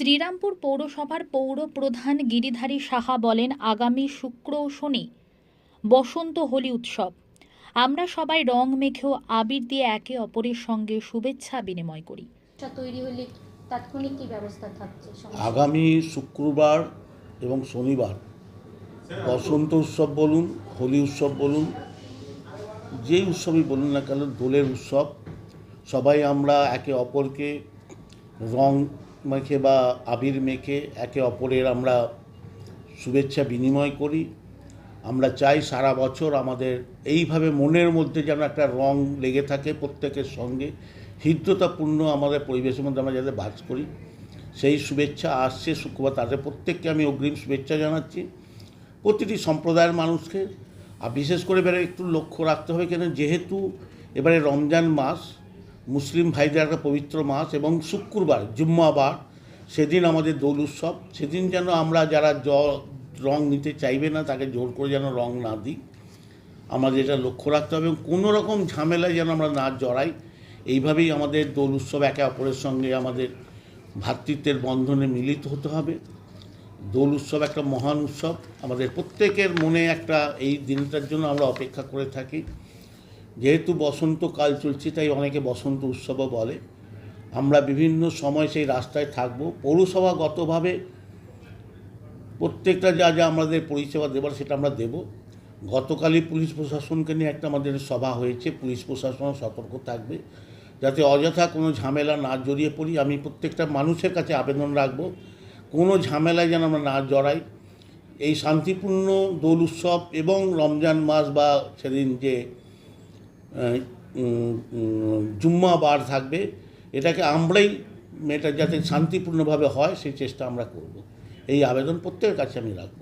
শ্রীরামপুর পৌরসভার পৌর প্রধান গিরিধারী সাহা বলেন আগামী শুক্র ও শনি বসন্ত হোলি উৎসব। আমরা সবাই রং মেখেও আবির দিয়ে একে অপরের সঙ্গে শুভেচ্ছা বিনিময় করি। তৈরি হলে তাৎক্ষণিক কি ব্যবস্থা থাকছে? আগামী শুক্রবার এবং শনিবার বসন্ত উৎসব বলুন হোলি উৎসব বলুন যে উৎসবই বলুন না কেন দোলের উৎসব। সবাই আমরা একে অপরকে রং মেখে বা আবির মেখে একে অপরের আমরা শুভেচ্ছা বিনিময় করি। আমরা চাই সারা বছর আমাদের এইভাবে মনের মধ্যে যেন একটা রং লেগে থাকে প্রত্যেকের সঙ্গে। হৃদ্যতাপূর্ণ আমাদের পরিবেশের মধ্যে আমরা যাতে বাস করি। সেই শুভেচ্ছা আসছে শুক্রবার তাদের প্রত্যেককে আমি অগ্রিম শুভেচ্ছা জানাচ্ছি। প্রতিটি সম্প্রদায়ের মানুষকে, আর বিশেষ করে এবারে একটু লক্ষ্য রাখতে হবে কেন? যেহেতু এবারে রমজান মাস মুসলিম ভাইদের একটা পবিত্র মাস এবং শুক্রবার, জুম্মাবার, সেদিন আমাদের দোল উৎসব। সেদিন যেন আমরা যারা জ, রং নিতে চাইবে না, তাকে জোর করে যেন রং না দিই। আমাদের এটা লক্ষ্য রাখতে হবে এবং কোনো রকম ঝামেলায় যেন আমরা না জড়াই। এইভাবেই আমাদের দোল উৎসব একে অপরের সঙ্গে আমাদের ভ্রাতৃত্বের বন্ধনে মিলিত হতে হবে। দোল উৎসব একটা মহান উৎসব। আমাদের প্রত্যেকের মনে একটা এই দিনটার জন্য আমরা অপেক্ষা করে থাকি। যেহেতু বসন্তকাল চলছে, তাই অনেকে বসন্ত উৎসবও বলে। আমরা বিভিন্ন সময় সেই রাস্তায় থাকব। পৌরসভাগতভাবে প্রত্যেকটা যা যা আমাদের পরিষেবা দেবার সেটা আমরা দেব। গতকালই পুলিশ প্রশাসনকে নিয়ে একটা আমাদের সভা হয়েছে। পুলিশ প্রশাসন সতর্ক থাকবে। যাতে অযথা কোনো ঝামেলা না জড়িয়ে পড়ি, আমি প্রত্যেকটা মানুষের কাছে আবেদন রাখব, কোনো ঝামেলায় যেন আমরা না জড়াই। এই শান্তিপূর্ণ দোল উৎসব এবং রমজান মাস বা সেদিন যে জুম্মা বার থাকবে। এটাকে আমরাই এটা যাতে শান্তিপূর্ণভাবে হয়, সেই চেষ্টা আমরা করব। এই আবেদন প্রত্যেকের কাছে আমি রাখব।